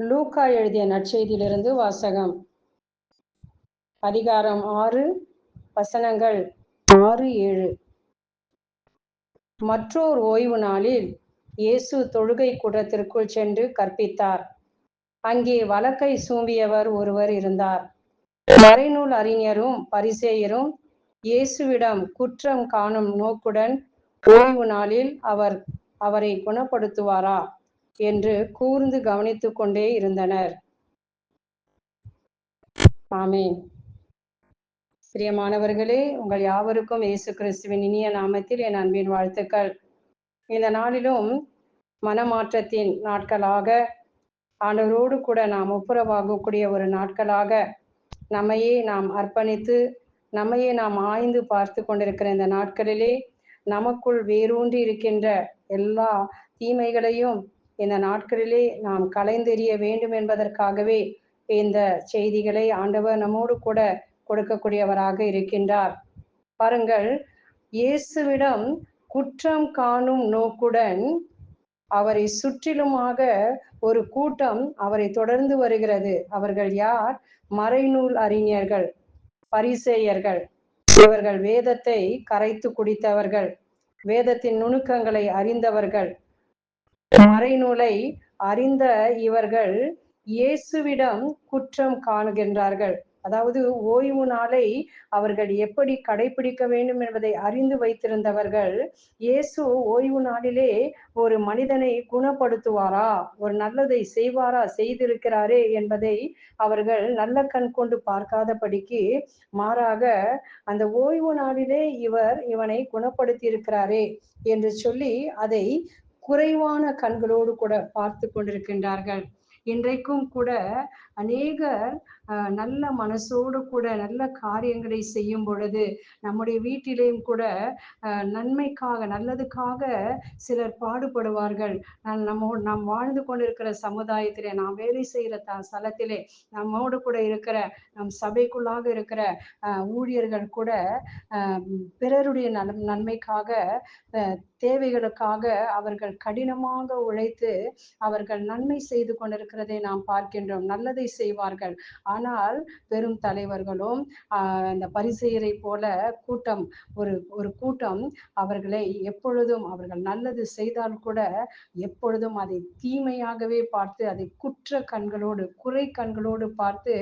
லூக்கா எழுதிய நற்செய்தியிலிருந்து வாசகம். அதிகாரம் ஆறு வசனங்கள் ஆறு ஏழு. மற்றோர் ஓய்வு நாளில் இயேசு தொழுகை கூடத்திற்குள் சென்று கற்பித்தார். அங்கே வழக்கை சூம்பியவர் ஒருவர் இருந்தார். மறைநூல் அறிஞரும் பரிசேயரும் இயேசுவிடம் குற்றம் காணும் நோக்குடன் ஓய்வு நாளில் அவர் அவரை குணப்படுத்துவாரா? என்று கூர்ந்து கவனித்துக் கொண்டே இருந்தனர். ஆமேன். பிரியமானவர்களே உங்கள் யாவருக்கும் இயேசு கிறிஸ்துவின் இனிய நாமத்தில் என் அன்பின் வாழ்த்துக்கள். இந்த நாளிலும் மனமாற்றத்தின் நாட்களாக ஆண்டவரோடு கூட நாம் ஒப்புரவாகக்கூடிய ஒரு நாட்களாக நம்மையே நாம் அர்ப்பணித்து நம்மையே நாம் ஆய்ந்து பார்த்து கொண்டிருக்கிற இந்த நாட்களிலே நமக்குள் வேரூன்றி இருக்கின்ற எல்லா தீமைகளையும் இந்த நாட்களிலே நாம் கலைந்தெறிய வேண்டும் என்பதற்காகவே இந்த செய்திகளை ஆண்டவர் நம்மோடு கூட கொடுக்கக்கூடியவராக இருக்கின்றார். பாருங்கள் இயேசுவிடம் குற்றம் காணும் நோக்குடன் அவரை சுற்றிலுமாக ஒரு கூட்டம் அவரை தொடர்ந்து வருகிறது. அவர்கள் யார்? மறைநூல் அறிஞர்கள் பரிசேயர்கள். இவர்கள் வேதத்தை கரைத்து குடித்தவர்கள் வேதத்தின் நுணுக்கங்களை அறிந்தவர்கள். மறைநூலை அறிந்த இவர்கள் இயேசுவிடம் குற்றம் காணுகின்றார்கள். அதாவது ஓய்வு நாளை அவர்கள் எப்படி கடைபிடிக்க வேண்டும் என்பதை அறிந்து வைத்திருந்தவர்கள் இயேசு ஓய்வு நாளிலே ஒரு மனிதனை குணப்படுத்துவாரா? ஒரு நல்லதை செய்வாரா? செய்திருக்கிறாரே என்பதை அவர்கள் நல்ல கண் கொண்டு பார்க்காதபடிக்கு மாறாக அந்த ஓய்வு நாளிலே இவர் இவனை குணப்படுத்தி இருக்கிறாரே என்று சொல்லி அதை குறைவான கண்களோடு கூட பார்த்து கொண்டிருக்கின்றார்கள். இன்றைக்கும் கூட அநேகர் நல்ல மனசோடு கூட நல்ல காரியங்களை செய்யும் பொழுது நம்முடைய வீட்டிலேயும் கூட நன்மைக்காக நல்லதுக்காக சிலர் பாடுபடுவார்கள். நம்ம நாம் வாழ்ந்து கொண்டிருக்கிற சமுதாயத்திலே நாம் வேலை செய்கிற த ஸ்தலத்திலே நம்மோடு கூட இருக்கிற நம் சபைக்குள்ளாக இருக்கிற ஊழியர்கள் கூட பிறருடைய நல் நன்மைக்காக தேவைகளுக்காக அவர்கள் கடினமாக உழைத்து அவர்கள் நன்மை செய்து கொண்டிருக்கிறதை நாம் பார்க்கின்றோம். நல்லதை செய்வார்கள். ஆனால் பெரும் தலைவர்களும் அந்த பரிசெயரை போல கூட்டம் ஒரு ஒரு கூட்டம் அவர்களை எப்பொழுதும் அவர்கள் நல்லது செய்தால் கூட எப்பொழுதும் அதை தீமையாகவே பார்த்து அதை குற்ற கண்களோடு குறை கண்களோடு பார்த்து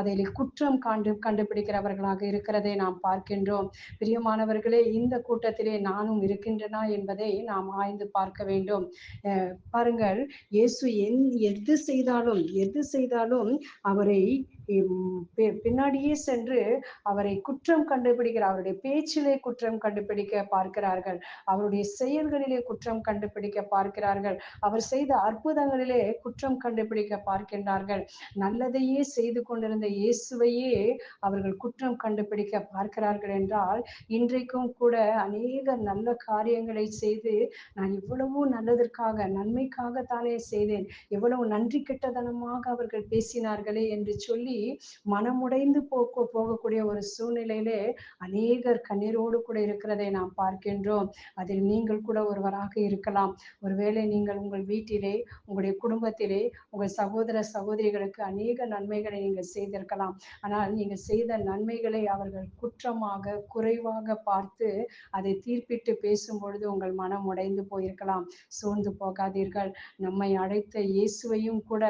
அதை குற்றம் கண்டு கண்டுபிடிக்கிறவர்களாக இருக்கிறதை நாம் பார்க்கின்றோம். பிரியமானவர்களே இந்த கூட்டத்திலே நானும் இருக்கின்றனா என்பதை நாம் ஆய்ந்து பார்க்க வேண்டும். பாருங்கள் இயேசு என் எது செய்தாலும் எது செய்தாலும் அவரை பின்னாடியே சென்று அவரை குற்றம் கண்டுபிடிக்கிற அவருடைய பேச்சிலே குற்றம் கண்டுபிடிக்க பார்க்கிறார்கள். அவருடைய செயல்களிலே குற்றம் கண்டுபிடிக்க பார்க்கிறார்கள். அவர் செய்த அற்புதங்களிலே குற்றம் கண்டுபிடிக்க பார்க்கின்றார்கள். நல்லதையே செய்து கொண்டிருந்த இயேசுவையே அவர்கள் குற்றம் கண்டுபிடிக்க பார்க்கிறார்கள் என்றால் இன்றைக்கும் கூட அநேக நல்ல காரியங்களை செய்து நான் இவ்வளவு நல்லதற்காக நன்மைக்காக தானே செய்தேன். எவ்வளவு நன்றி கெட்டதனமாக அவர்கள் பேசினார்களே என்று சொல்லி மனமுடைந்து போக போகக்கூடிய ஒரு சூழ்நிலையிலே அநேகர் கண்ணீரோடு கூட இருக்கிறதை நாம் பார்க்கின்றோம். அதில் நீங்கள் கூட ஒருவராக இருக்கலாம். ஒருவேளை நீங்கள் உங்கள் வீட்டிலே உங்களுடைய குடும்பத்திலே உங்கள் சகோதர சகோதரிகளுக்கு அநேக நன்மைகளை நீங்கள் செய்திருக்கலாம். ஆனால் நீங்கள் செய்த நன்மைகளை அவர்கள் குற்றமாக குறைவாக பார்த்து அதை தீர்ப்பிட்டு பேசும் பொழுது உங்கள் மனம் உடைந்து போயிருக்கலாம். சோர்ந்து போகாதீர்கள். நம்மை அழைத்த இயேசுவையும் கூட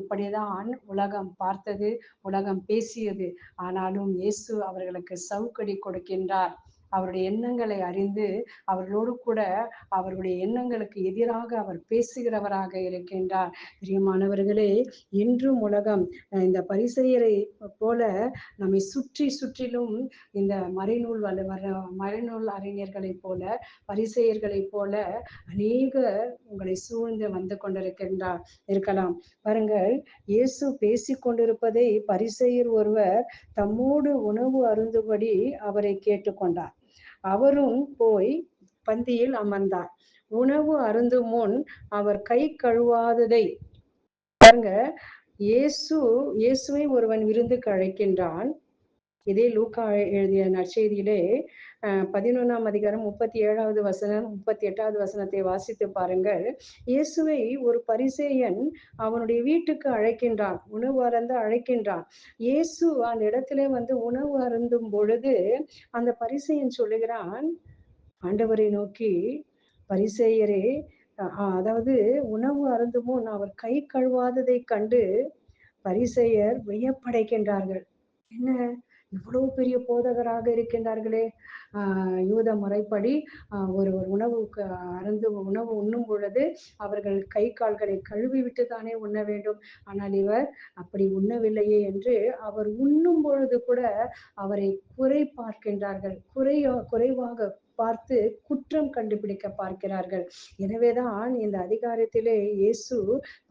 இப்படிதான் உலகம் பார்த்தது. உலகம் பேசியது. ஆனாலும் இயேசு அவர்களுக்கு சவுக்கடி கொடுக்கின்றார். அவருடைய எண்ணங்களை அறிந்து அவர்களோடு கூட அவர்களுடைய எண்ணங்களுக்கு எதிராக அவர் பேசுகிறவராக இருக்கின்றார். பிரியமானவர்களே இன்றும் உலகம் இந்த பரிசெயரை போல நம்மை சுற்றி சுற்றிலும் இந்த மறைநூல் வர மறைநூல் அறிஞர்களைப் போல பரிசெயர்களைப் போல அநேக உங்களை சூழ்ந்து வந்து கொண்டிருக்கின்றார் இருக்கலாம். பாருங்கள் இயேசு பேசி கொண்டிருப்பதை பரிசெயர் ஒருவர் தம்மோடு உணவு அருந்துபடி அவரை கேட்டுக்கொண்டார். அவரும் போய் பந்தியில் அமர்ந்தார். உணவு அருந்தும் முன் அவர் கை கழுவாததை பாருங்க இயேசு இயேசுவை ஒருவன் விருந்துக்கு அழைக்கின்றான் இதே லூக்கா எழுதிய நற்செய்தியிலே பதினொன்றாம் அதிகாரம் முப்பத்தி ஏழாவது வசனம் முப்பத்தி எட்டாவது வசனத்தை வாசித்து பாருங்கள். இயேசுவை ஒரு பரிசேயன் அவனுடைய வீட்டுக்கு அழைக்கின்றான் உணவு அருந்து அழைக்கின்றான். இயேசு அந்த இடத்துல வந்து உணவு அருந்தும் பொழுது அந்த பரிசையன் சொல்லுகிறான் ஆண்டவரை நோக்கி பரிசேயரே அதாவது உணவு அருந்தும் முன் அவர் கை கழுவாததை கண்டு பரிசெயர் வியப்படைக்கின்றார்கள் என்ன? இவ்வளவு பெரிய போதகராக இருக்கின்றார்களே. யூத முறைப்படி ஒரு ஒரு உணவுக்கு அருந்து உணவு உண்ணும் பொழுது அவர்கள் கை கால்களை கழுவி விட்டு தானே உண்ண வேண்டும். ஆனால் இவர் அப்படி உண்ணவில்லையே என்று அவர் உண்ணும் பொழுது கூட அவரை குறை பார்க்கின்றார்கள். குறை குறைவாக பார்த்து குற்றம் கண்டுபிடிக்க பார்க்கிறார்கள். எனவேதான் இந்த அதிகாரத்திலே இயேசு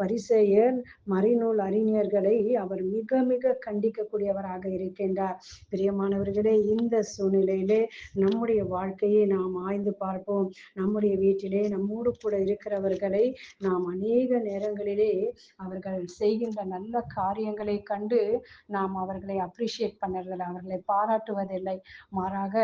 பரிசெயர் மறைநூல் அறிஞர்களை அவர் மிக மிக கண்டிக்கக்கூடியவராக இருக்கின்றார். பிரியமானவர்களே இந்த சூழ்நிலையிலே நம்முடைய வாழ்க்கையை நாம் ஆய்ந்து பார்ப்போம். நம்முடைய வீட்டிலே நம்மோடு கூட இருக்கிறவர்களை நாம் அநேக நேரங்களிலே அவர்கள் செய்கின்ற நல்ல காரியங்களை கண்டு நாம் அவர்களை அப்ரிஷியேட் பண்ணுறதில்லை அவர்களை பாராட்டுவதில்லை. மாறாக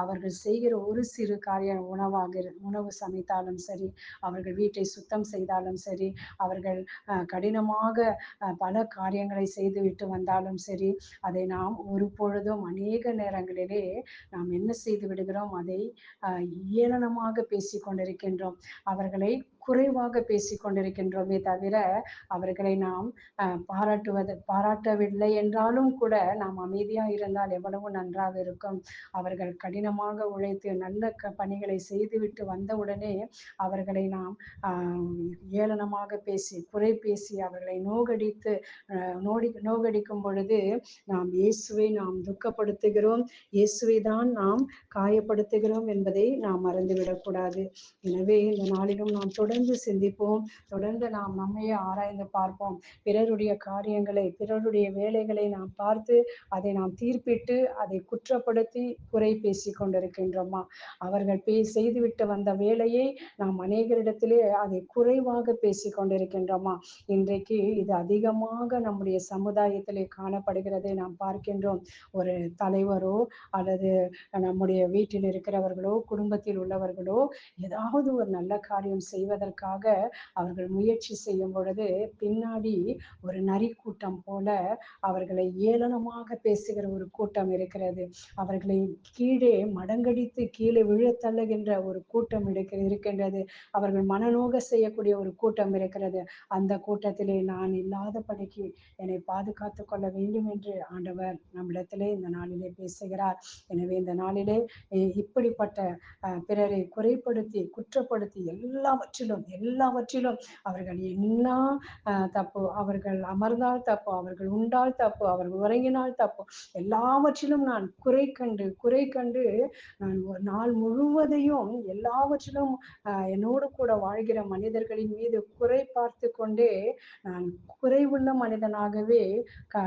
அவர்கள் செய்கிற ஒரு சிறு காரிய உணவாக உணவு சமைத்தாலும் சரி அவர்கள் வீட்டை சுத்தம் செய்தாலும் சரி அவர்கள் கடினமாக பல காரியங்களை செய்துவிட்டு வந்தாலும் சரி அதை நாம் ஒரு பொழுதும் அநேக நேரங்களிலே நாம் என்ன செய்து விடுகிறோம். அதை ஏளனமாக பேசி கொண்டிருக்கின்றோம். அவர்களை குறைவாக பேசிக் கொண்டிருக்கின்றோமே தவிர அவர்களை நாம் பாராட்டுவது பாராட்டவில்லை என்றாலும் கூட நாம் அமைதியாக இருந்தால் எவ்வளவு நன்றாக இருக்கும். அவர்கள் கடினமாக உழைத்து நல்ல க பணிகளை செய்துவிட்டு வந்தவுடனே அவர்களை நாம் ஏளனமாக பேசி குறை பேசி அவர்களை நோகடித்து நோடி நோகடிக்கும் பொழுது நாம் இயேசுவை நாம் துக்கப்படுத்துகிறோம். இயேசுவை தான் நாம் காயப்படுத்துகிறோம் என்பதை நாம் மறந்துவிடக்கூடாது. எனவே இந்த நாளிலும் நாம் தொடர்ந்து தொடர்ந்து சிந்திப்போம். தொடர்ந்து நாம் நம்மையே ஆராய்ந்து பார்ப்போம். பிறருடைய காரியங்களை பிறருடைய வேலைகளை நாம் பார்த்து அதை நாம் தீர்ப்பிட்டு அதை குற்றப்படுத்தி குறை பேசி கொண்டிருக்கின்றோமா? அவர்கள் பே செய்துவிட்டு வந்த வேலையை நாம் அநேகரிடத்திலே அதை குறைவாக பேசி கொண்டிருக்கின்றோமா? இன்றைக்கு இது அதிகமாக நம்முடைய சமுதாயத்திலே காணப்படுகிறதை நாம் பார்க்கின்றோம். ஒரு தலைவரோ அல்லது நம்முடைய வீட்டில் இருக்கிறவர்களோ குடும்பத்தில் உள்ளவர்களோ ஏதாவது ஒரு நல்ல காரியம் செய்வதற்கு செய்வதற்காக அவர்கள் முயற்சி செய்யும் பொழுது பின்னாடி ஒரு நரி கூட்டம் போல அவர்களை ஏளனமாக பேசுகிற ஒரு கூட்டம் இருக்கிறது. அவர்களை கீழே மடங்கடித்து கீழே விழ தள்ளுகின்ற ஒரு கூட்டம் இருக்கின்றது. அவர்கள் மனநோக செய்யக்கூடிய ஒரு கூட்டம் இருக்கிறது. அந்த கூட்டத்திலே நான் இல்லாதபடிக்கு என்னை பாதுகாத்து கொள்ள வேண்டும் என்று ஆண்டவர் நம்மிடத்திலே இந்த நாளிலே பேசுகிறார். எனவே இந்த நாளிலே இப்படிப்பட்ட பிறரை குறைப்படுத்தி குற்றப்படுத்தி எல்லாவற்றிலும் எல்லாவற்றிலும் எல்லாவற்றிலும் அவர்கள் என்ன தப்பு அவர்கள் அமர்ந்தால் தப்பு அவர்கள் உண்டால் தப்பு அவர்கள் உறங்கினால் தப்பு எல்லாவற்றிலும் நான் குறை கண்டு குறை கண்டு நான் நாள் முழுவதையும் எல்லாவற்றிலும் என்னோடு கூட வாழ்கிற மனிதர்களின் மீது குறை பார்த்து கொண்டே நான் குறைவுள்ள மனிதனாகவே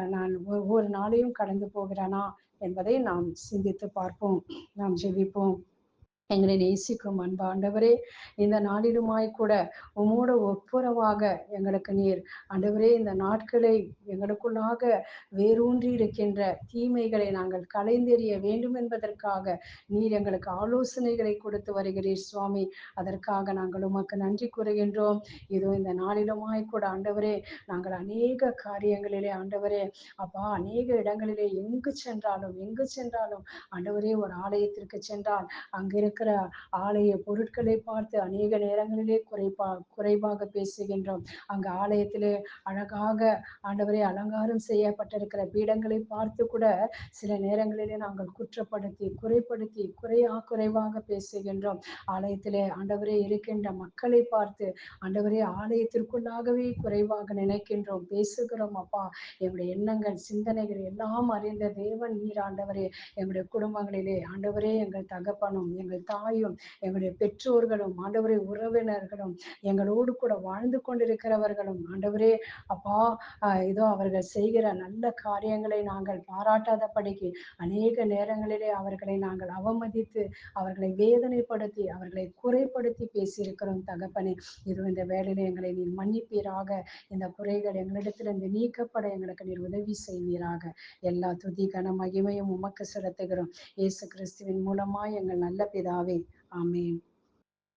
நான் ஒவ்வொரு நாளையும் கடந்து போகிறானா என்பதை நாம் சிந்தித்து பார்ப்போம் நாம் ஜெபிப்போம். எங்களை நேசிக்கும் அன்பாண்டவரே இந்த நாளிலுமாய் கூட உமோட ஒப்புரவாக எங்களுக்கு நீர். ஆண்டவரே இந்த நாட்களை எங்களுக்குள்ளாக வேரூன்றி இருக்கின்ற தீமைகளை நாங்கள் கலைந்தெறிய வேண்டும் என்பதற்காக நீர் எங்களுக்கு ஆலோசனைகளை கொடுத்து வருகிறீர் சுவாமி. அதற்காக நாங்கள் உமக்கு நன்றி கூறுகின்றோம். இதோ இந்த நாளிலுமாய் கூட ஆண்டவரே நாங்கள் அநேக காரியங்களிலே ஆண்டவரே அப்பா அநேக இடங்களிலே எங்கு சென்றாலும் எங்கு சென்றாலும் ஆண்டவரே ஒரு ஆலயத்திற்கு சென்றால் அங்கிருக்க இருக்கிற ஆலய பொருட்களை பார்த்து அநேக நேரங்களிலே குறைபா குறைவாக பேசுகின்றோம். அங்கு ஆலயத்திலே அழகாக ஆண்டவரை அலங்காரம் செய்யப்பட்டிருக்கிற பீடங்களை பார்த்து கூட சில நேரங்களிலே நாங்கள் குற்றப்படுத்தி குறைப்படுத்தி குறையா குறைவாக பேசுகின்றோம். ஆலயத்திலே ஆண்டவரே இருக்கின்ற மக்களை பார்த்து ஆண்டவரே ஆலயத்திற்குள்ளாகவே குறைவாக நினைக்கின்றோம். பேசுகிறோம் அப்பா எங்களுடைய எண்ணங்கள் சிந்தனைகள் எல்லாம் அறிந்த தேவன் நீர் ஆண்டவரே. எங்களுடைய குடும்பங்களிலே ஆண்டவரே எங்கள் தகப்பனும் எங்கள் தாயும் எங்களுடைய பெற்றோர்களும் ஆண்டவரே உறவினர்களும் எங்களோடு கூட வாழ்ந்து கொண்டிருக்கிறவர்களும் ஆண்டவரே அப்பா ஆஹ் இதோ அவர்கள் செய்கிற நல்ல காரியங்களை நாங்கள் பாராட்டாதபடிக்கு அநேக நேரங்களிலே அவர்களை நாங்கள் அவமதித்து அவர்களை வேதனைப்படுத்தி அவர்களை குறைப்படுத்தி பேசியிருக்கிறோம் தகப்பனே. இது இந்த வேலையில எங்களை நீர் மன்னிப்பீராக. இந்த குறைகள் எங்களிடத்திலிருந்து நீக்கப்பட எங்களுக்கு நீர் உதவி செய்வீராக. எல்லா துதி கன மகிமையும் உமக்கு செலுத்துகிறோம். இயேசு கிறிஸ்துவின் மூலமா எங்கள் நல்ல பிதாவே ஆமென்